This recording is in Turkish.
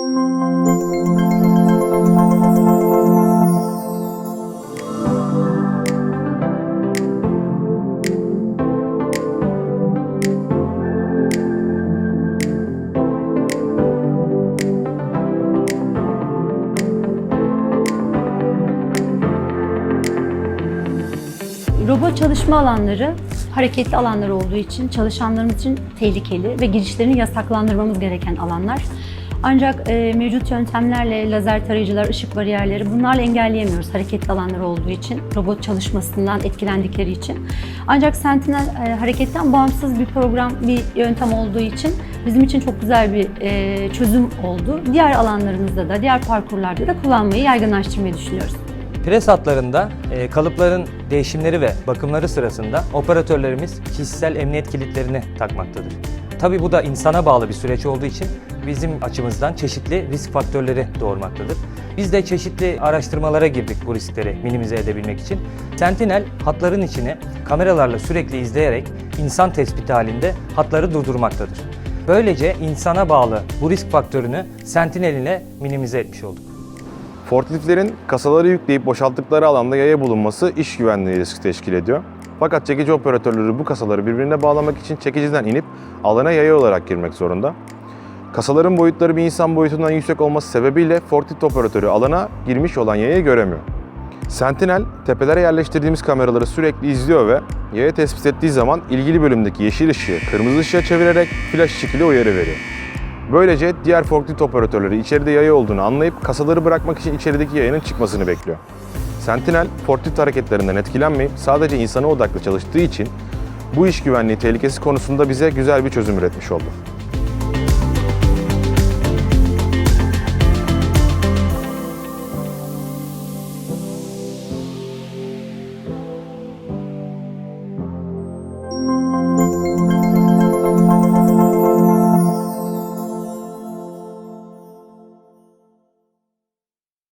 Robot çalışma alanları hareketli alanlar olduğu için çalışanlarımız için tehlikeli ve girişlerini yasaklandırmamız gereken alanlar. Ancak e, mevcut yöntemlerle lazer tarayıcılar, ışık bariyerleri bunlarla engelleyemiyoruz hareketli alanlar olduğu için, robot çalışmasından etkilendikleri için. Ancak Sentinel e, hareketten bağımsız bir program, bir yöntem olduğu için bizim için çok güzel bir e, çözüm oldu. Diğer alanlarımızda da, diğer parkurlarda da kullanmayı, yaygınlaştırmayı düşünüyoruz. Pres hatlarında e, kalıpların değişimleri ve bakımları sırasında operatörlerimiz kişisel emniyet kilitlerini takmaktadır. Tabi bu da insana bağlı bir süreç olduğu için bizim açımızdan çeşitli risk faktörleri doğurmaktadır. Biz de çeşitli araştırmalara girdik bu riskleri minimize edebilmek için. Sentinel hatların içine kameralarla sürekli izleyerek insan tespiti halinde hatları durdurmaktadır. Böylece insana bağlı bu risk faktörünü Sentinel ile minimize etmiş olduk. Forkliftlerin kasaları yükleyip boşalttıkları alanda yaya bulunması iş güvenliği riski teşkil ediyor. Fakat çekici operatörleri bu kasaları birbirine bağlamak için çekiciden inip alana yaya olarak girmek zorunda. Kasaların boyutları bir insan boyutundan yüksek olması sebebiyle forklift operatörü alana girmiş olan yayayı göremiyor. Sentinel, tepelere yerleştirdiğimiz kameraları sürekli izliyor ve yaya tespit ettiği zaman ilgili bölümdeki yeşil ışığı kırmızı ışığa çevirerek flash ışık ile uyarı veriyor. Böylece diğer forklift operatörleri içeride yaya olduğunu anlayıp kasaları bırakmak için içerideki yayanın çıkmasını bekliyor. Sentinel, forklift hareketlerinden etkilenmeyip sadece insana odaklı çalıştığı için bu iş güvenliği tehlikesi konusunda bize güzel bir çözüm üretmiş oldu.